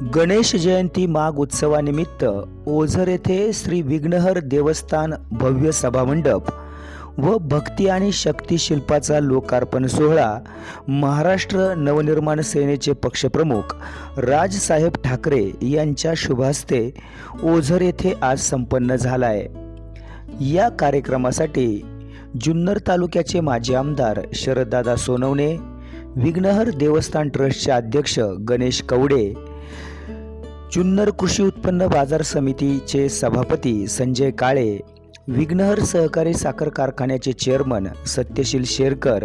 गणेश जयंती माघ उत्सवानिमित्त ओझर येथे श्री विघ्नहर देवस्थान भव्य सभामंडप व भक्ती आणि शक्ती शिल्पाचा लोकार्पण सोहळा महाराष्ट्र नवनिर्माण सेनेचे पक्षप्रमुख राजसाहेब ठाकरे यांच्या शुभहस्ते ओझर येथे आज संपन्न झाला आहे या कार्यक्रमासाठी जुन्नर तालुक्याचे माजी आमदार शरददादा सोनवणे विघ्नहर देवस्थान ट्रस्टचे अध्यक्ष गणेश कवडे जुन्नर कृषी उत्पन्न बाजार समितीचे सभापती संजय काळे विघ्नहर सहकारी साखर कारखान्याचे चेअरमन सत्यशील शेरकर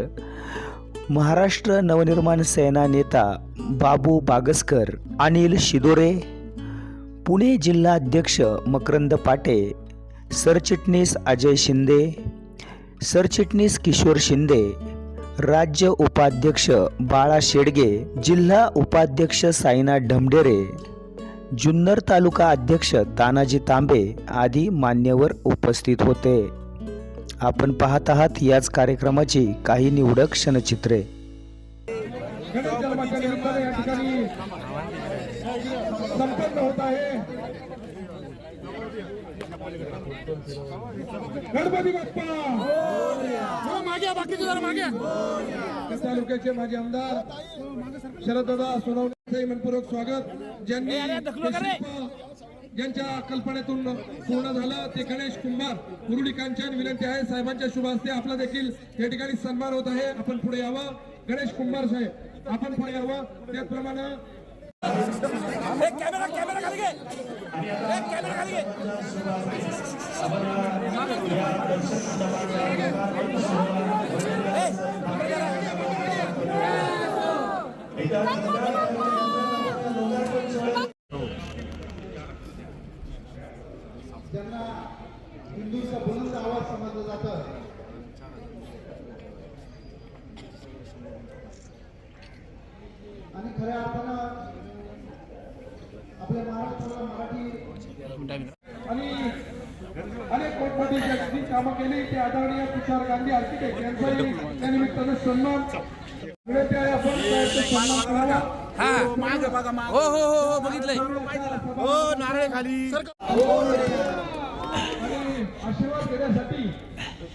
महाराष्ट्र नवनिर्माण सेना नेता बाबू बागसकर अनिल शिदोरे पुणे जिल्हा अध्यक्ष मकरंद पाटे सरचिटणीस अजय शिंदे सरचिटणीस किशोर शिंदे राज्य उपाध्यक्ष बाळा शेडगे जिल्हा उपाध्यक्ष साईनाथ ढमढेरे जुन्नर तालुका अध्यक्ष तानाजी तांबे आदी मान्यवर उपस्थित होते. आपण पाहत आहात याच कार्यक्रमाची काही निवडक क्षणचित्रे. गणपती बाप्पा! मागे बाकीचे जरा मागे. या तालुक्याचे माजी आमदार शरददादा सोनवणे मनपूर्वक स्वागत. ज्यांनी ज्यांच्या कल्पनेतून पूर्ण झालं ते गणेश कुंभार मुरळी कांचन विनंती आहे. साहेबांच्या शुभ हस्ते आपला देखील या ठिकाणी सन्मान होत आहे. आपण पुढे यावं. गणेश कुंभार साहेब आपण पुढे यावं. त्याचप्रमाणे कॅमेरा कॅमेरा खाली घे. एक कॅमेरा खाली घे. जातं. आणि खऱ्या अर्थानं आपल्या महाराष्ट्राला मराठी आणि अनेक मोठमोठी ज्यांनी कामं केली ते आदरणीय तुषार गांधी आर्किटेक्ट यांचाही त्या निमित्तानं सन्मान. हा हो हो हो बघितलंय. हो नारळ खाली आशीर्वाद देण्यासाठी